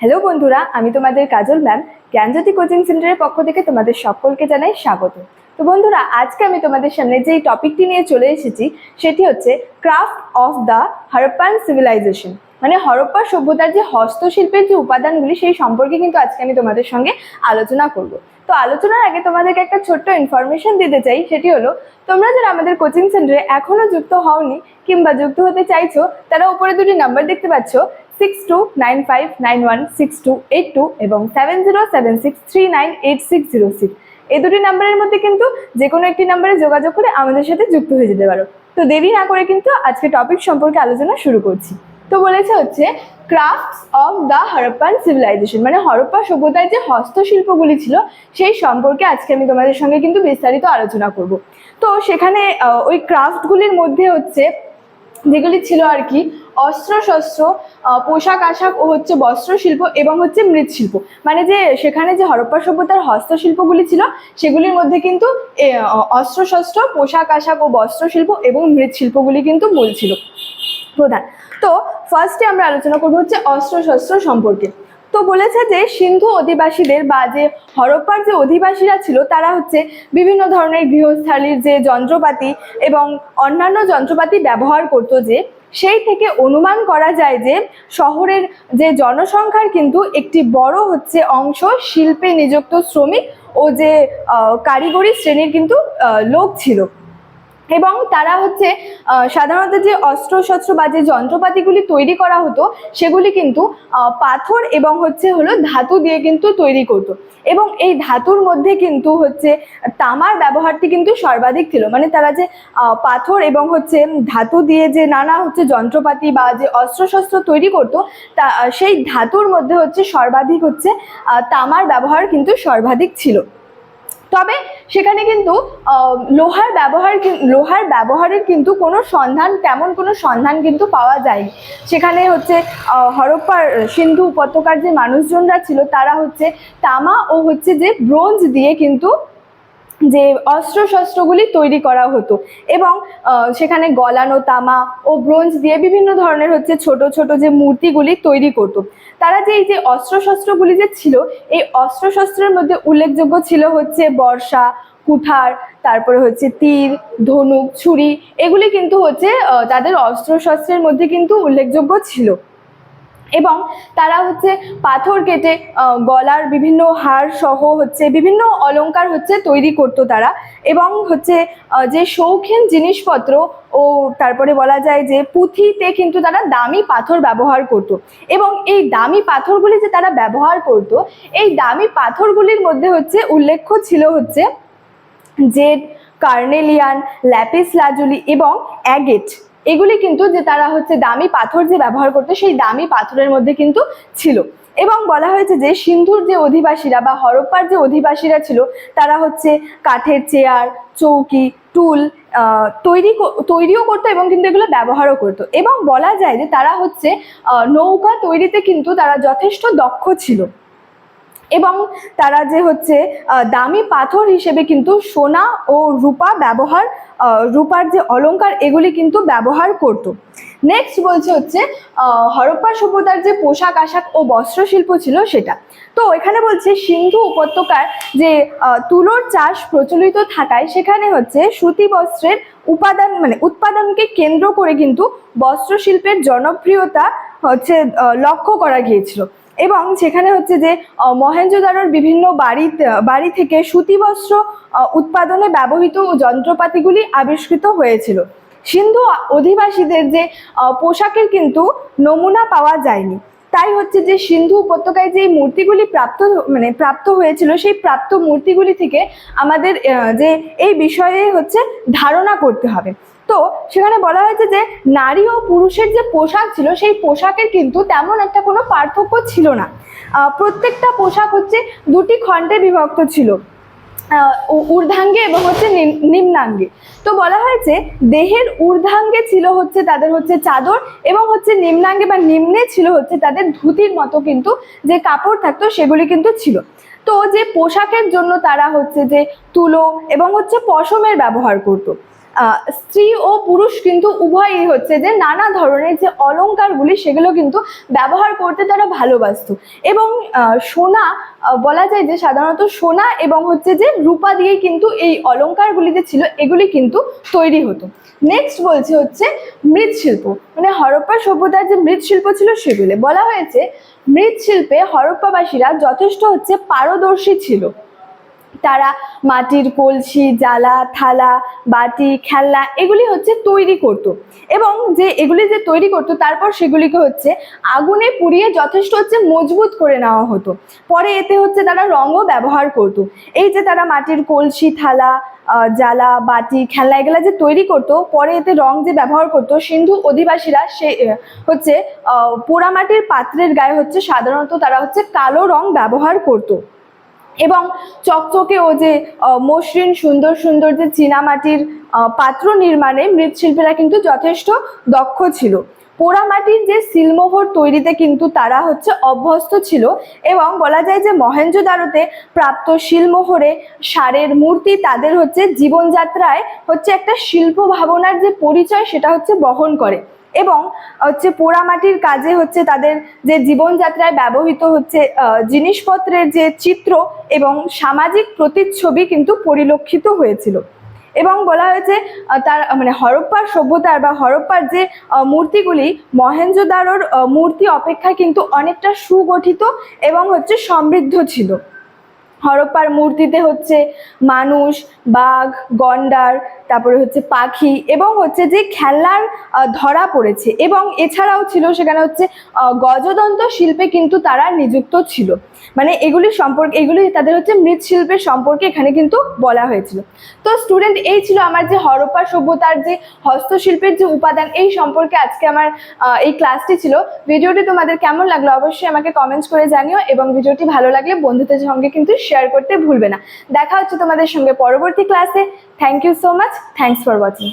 Hello বন্ধুরা, আমি তোমাদের কাজল ম্যাম জ্ঞানজ্যোতি কোচিং সেন্টারের পক্ষ থেকে তোমাদের সকলকে জানাই স্বাগত। তো বন্ধুরা, আজকে আমি তোমাদের সামনে যেই টপিকটি নিয়ে চলে এসেছি, সেটি হচ্ছে craft of the Harappan civilisation মানে হরপ্পা সভ্যতার যে হস্তশিল্পের যে উপাদানগুলি, সেই সম্পর্কে কিন্তু আজকে আমি তোমাদের সঙ্গে আলোচনা করব। তো আলোচনার আগে তোমাদেরকে একটা ছোট্ট ইনফরমেশন দিতে চাই, সেটি হলো, তোমরা যারা আমাদের কোচিং সেন্টারে এখনও যুক্ত হওনি কিংবা যুক্ত হতে চাইছো, তারা উপরে দুটি নাম্বার দেখতে পাচ্ছ। Six two nine five nine one six two eight two এবং seven zero seven six three nine eight six zero six এই দুটি নাম্বারের মধ্যে কিন্তু যে কোনো একটি নাম্বারে যোগাযোগ করে আমাদের সাথে যুক্ত হয়ে যেতে পারো। তো দেরি না করে কিন্তু আজকে টপিক সম্পর্কে আলোচনা শুরু করছি। তো বলেছে হচ্ছে crafts of the Harappan civilisation মানে হরপ্পা সভ্যতার যে হস্তশিল্পগুলি ছিল, সেই সম্পর্কে আজকে আমি তোমাদের সঙ্গে কিন্তু বিস্তারিত আলোচনা করব। তো সেখানে ওই ক্রাফটগুলির মধ্যে হচ্ছে, যেগুলি ছিল আর কি অস্ত্র শস্ত্র পোশাক আশাক ও হচ্ছে বস্ত্রশিল্প এবং হচ্ছে মৃৎশিল্প। মানে যে সেখানে যে হরপ্পা সভ্যতার হস্তশিল্পগুলি ছিল, সেগুলির মধ্যে কিন্তু অস্ত্রশস্ত্র, পোশাক আশাক ও বস্ত্রশিল্প এবং মৃৎশিল্পগুলি কিন্তু মূল ছিল প্রধান। তো ফার্স্টে আমরা আলোচনা করব হচ্ছে অস্ত্রশস্ত্র সম্পর্কে। তো বলেছে যে সিন্ধু অধিবাসীদের বা যে হরপ্পার যে অধিবাসীরা ছিল, তারা হচ্ছে বিভিন্ন ধরনের গৃহস্থালির যে যন্ত্রপাতি এবং অন্যান্য যন্ত্রপাতি ব্যবহার করতো যে, সেই থেকে অনুমান করা যায় যে শহরের যে জনসংখ্যার কিন্তু একটি বড় হচ্ছে অংশ শিল্পে নিযুক্ত শ্রমিক ও যে কারিগরি শ্রেণির কিন্তু লোক ছিল। এবং তারা হচ্ছে সাধারণত যে অস্ত্রশস্ত্র বা যে যন্ত্রপাতিগুলি তৈরি করা হতো, সেগুলি কিন্তু পাথর এবং হচ্ছে হলো ধাতু দিয়ে কিন্তু তৈরি করতো। এবং এই ধাতুর মধ্যে কিন্তু হচ্ছে তামার ব্যবহারটি কিন্তু সর্বাধিক ছিল। মানে তারা যে পাথর এবং হচ্ছে ধাতু দিয়ে যে নানা হচ্ছে যন্ত্রপাতি বা যে অস্ত্রশস্ত্র তৈরি করতো, তা, সেই ধাতুর মধ্যে হচ্ছে সর্বাধিক হচ্ছে তামার ব্যবহার কিন্তু সর্বাধিক ছিল। তবে সেখানে কিন্তু লোহার ব্যবহার লোহার ব্যবহারের কিন্তু কোনো সন্ধান, তেমন কোনো সন্ধান কিন্তু পাওয়া যায়নি। সেখানে হচ্ছে হরপ্পার সিন্ধু উপত্যকার যে মানুষজনরা ছিল, তারা হচ্ছে তামা ও হচ্ছে যে ব্রোঞ্জ দিয়ে কিন্তু যে অস্ত্রশস্ত্রগুলি তৈরি করা হতো। এবং সেখানে গলানো তামা ও ব্রোঞ্জ দিয়ে বিভিন্ন ধরনের হচ্ছে ছোট ছোট যে মূর্তিগুলি তৈরি করত। তারা যে এই যে অস্ত্রশস্ত্রগুলি যে ছিল, এই অস্ত্রশস্ত্রের মধ্যে উল্লেখযোগ্য ছিল হচ্ছে বর্ষা, কুঠার, তারপরে হচ্ছে তীর, ধনুক, ছুরি, এগুলি কিন্তু হচ্ছে তাদের অস্ত্রশস্ত্রের মধ্যে কিন্তু উল্লেখযোগ্য ছিল। এবং তারা হচ্ছে পাথর কেটে গলার বিভিন্ন হার সহ হচ্ছে বিভিন্ন অলঙ্কার হচ্ছে তৈরি করতো তারা এবং হচ্ছে যে শৌখিন জিনিসপত্র ও তারপরে বলা যায় যে পুঁথিতে কিন্তু তারা দামি পাথর ব্যবহার করতো এবং এই দামি পাথরগুলি যে তারা ব্যবহার করতো, এই দামি পাথরগুলির মধ্যে হচ্ছে উল্লেখ্য ছিল হচ্ছে, জেড, কার্নেলিয়ান ল্যাপিস লাজুলি এবং অ্যাগেট। এগুলি কিন্তু যে তারা হচ্ছে দামি পাথর যে ব্যবহার করতো, সেই দামি পাথরের মধ্যে কিন্তু ছিল। এবং বলা হয়েছে যে সিন্ধুর যে অধিবাসীরা বা হরপ্পার যে অধিবাসীরা ছিল, তারা হচ্ছে কাঠের চেয়ার, চৌকি, টুল তৈরি তৈরিও করতো এবং কিন্তু এগুলো ব্যবহারও করতো। এবং বলা যায় যে তারা হচ্ছে নৌকা তৈরিতে কিন্তু তারা যথেষ্ট দক্ষ ছিল। এবং তারা যে হচ্ছে দামি পাথর হিসেবে কিন্তু সোনা ও রূপা ব্যবহার রূপার যে অলঙ্কার, এগুলি কিন্তু ব্যবহার করত। নেক্সট বলছে হচ্ছে হরপ্পা সভ্যতার যে পোশাক আশাক ও বস্ত্রশিল্প ছিল সেটা। তো এখানে বলছে, সিন্ধু উপত্যকার যে তুলোর চাষ প্রচলিত থাকায় সেখানে হচ্ছে সুতি বস্ত্রের উপাদান মানে উৎপাদনকে কেন্দ্র করে কিন্তু বস্ত্রশিল্পের জনপ্রিয়তা হচ্ছে লক্ষ্য করা গিয়েছিল। এবং সেখানে হচ্ছে যে মহেঞ্জোদারোর বিভিন্ন বাড়ি বাড়ি থেকে সুতি বস্ত্র উৎপাদনে ব্যবহৃত যন্ত্রপাতিগুলি আবিষ্কৃত হয়েছিল। সিন্ধু অধিবাসীদের যে পোশাকের কিন্তু নমুনা পাওয়া যায়নি। তাই হচ্ছে যে, সিন্ধু উপত্যকায় যে মূর্তিগুলি প্রাপ্ত মানে প্রাপ্ত হয়েছিল, সেই প্রাপ্ত মূর্তিগুলি থেকে আমাদের যে, এই বিষয়ে হচ্ছে ধারণা করতে হবে। তো সেখানে বলা হয়েছে যে নারী ও পুরুষের যে পোশাক ছিল, সেই পোশাকের কিন্তু তেমন একটা কোনো পার্থক্য ছিল না। প্রত্যেকটা পোশাক হচ্ছে দুটি খণ্ডে বিভক্ত ছিল। ঊর্ধ্বাঙ্গে এবং হচ্ছে নিম- নিম্নাঙ্গে। তো বলা হয়েছে দেহের ঊর্ধ্বাঙ্গে ছিল হচ্ছে তাদের হচ্ছে চাদর এবং হচ্ছে নিম্নাঙ্গে বা নিম্নে ছিল হচ্ছে তাদের ধুতির মতো কিন্তু যে কাপড় থাকতো সেগুলি কিন্তু ছিল। তো যে পোশাকের জন্য তারা হচ্ছে যে তুলো এবং হচ্ছে পশমের ব্যবহার করতো। স্ত্রী ও পুরুষ কিন্তু উভয়ই হচ্ছে যে নানা ধরনের যে অলংকারগুলি সেগুলো কিন্তু ব্যবহার করতে তারা ভালোবাসতো। এবং সোনা বলা যায় যে সাধারণত সোনা এবং হচ্ছে যে রূপা দিয়েই কিন্তু এই অলংকারগুলি যে ছিল এগুলি কিন্তু তৈরি হতো। নেক্সট বলছে হচ্ছে মৃৎশিল্প। মানে হরপ্পা সভ্যতার যে মৃৎশিল্প ছিল সেগুলি। বলা হয়েছে মৃৎশিল্পে হরপ্পাবাসীরা যথেষ্ট হচ্ছে পারদর্শী ছিল। তারা মাটির কলসি, জ্বালা, থালা, বাটি, খেলনা এগুলি হচ্ছে তৈরি করত। এবং যে এগুলি যে তৈরি করতো, তারপর সেগুলিকে হচ্ছে আগুনে পুড়িয়ে যথেষ্ট হচ্ছে মজবুত করে নেওয়া হতো। পরে এতে হচ্ছে তারা রঙও ব্যবহার করত। এই যে তারা মাটির কলসি, থালা জ্বালা, বাটি, খেলনা এগুলা যে তৈরি করতো, পরে এতে রং যে ব্যবহার করতো, সিন্ধু অধিবাসীরা সে হচ্ছে পোড়ামাটির পাত্রের গায়ে হচ্ছে সাধারণত তারা হচ্ছে কালো রং ব্যবহার করতো। এবং চকচকে ও যে মসৃণ, সুন্দর সুন্দর যে চীনামাটির পাত্র নির্মাণে মৃৎশিল্পীরা কিন্তু যথেষ্ট দক্ষ ছিল। পোড়ামাটির যে সিলমোহর তৈরিতে কিন্তু তারা হচ্ছে অভ্যস্ত ছিল এবং বলা যায় যে মহেঞ্জোদারোতে প্রাপ্ত শিলমোহরে সারের মূর্তি তাদের হচ্ছে জীবনযাত্রায় হচ্ছে একটা শিল্প ভাবনার যে পরিচয় সেটা হচ্ছে বহন করে। এবং হচ্ছে পোড়ামাটির কাজে হচ্ছে তাদের যে জীবনযাত্রায় ব্যবহৃত হচ্ছে জিনিসপত্রের যে চিত্র এবং সামাজিক প্রতিচ্ছবি কিন্তু পরিলক্ষিত হয়েছিল। এবং বলা হয়েছে তার মানে হরপ্পার সভ্যতার বা হরপ্পার যে মূর্তিগুলি আহ, মূর্তি অপেক্ষা কিন্তু অনেকটা সুগঠিত এবং হচ্ছে সমৃদ্ধ ছিল। হরপ্পার মূর্তিতে হচ্ছে মানুষ বাঘ গন্ডার তারপরে হচ্ছে পাখি এবং হচ্ছে যে খেলনার আহ, ধরা পড়েছে এবং এছাড়াও ছিল সেখানে হচ্ছে গজদন্ত শিল্পে কিন্তু তারা নিযুক্ত ছিল। মানে এগুলি সম্পর্কে এগুলি তাদের হচ্ছে মৃৎশিল্পের সম্পর্কে এখানে কিন্তু বলা হয়েছিল। তো স্টুডেন্ট এই ছিল আমার যে হরপ্পা সভ্যতার যে হস্তশিল্পের যে উপাদান এই সম্পর্কে আজকে আমার এই ক্লাসটি ছিল। ভিডিওটি তোমাদের কেমন লাগল অবশ্যই আমাকে কমেন্টস করে জানিও এবং ভিডিওটি ভালো লাগলে বন্ধুদের সঙ্গে কিন্তু শেয়ার করতে ভুলবে না। দেখা হচ্ছে তোমাদের সঙ্গে পরবর্তী ক্লাসে thank you so much thanks for watching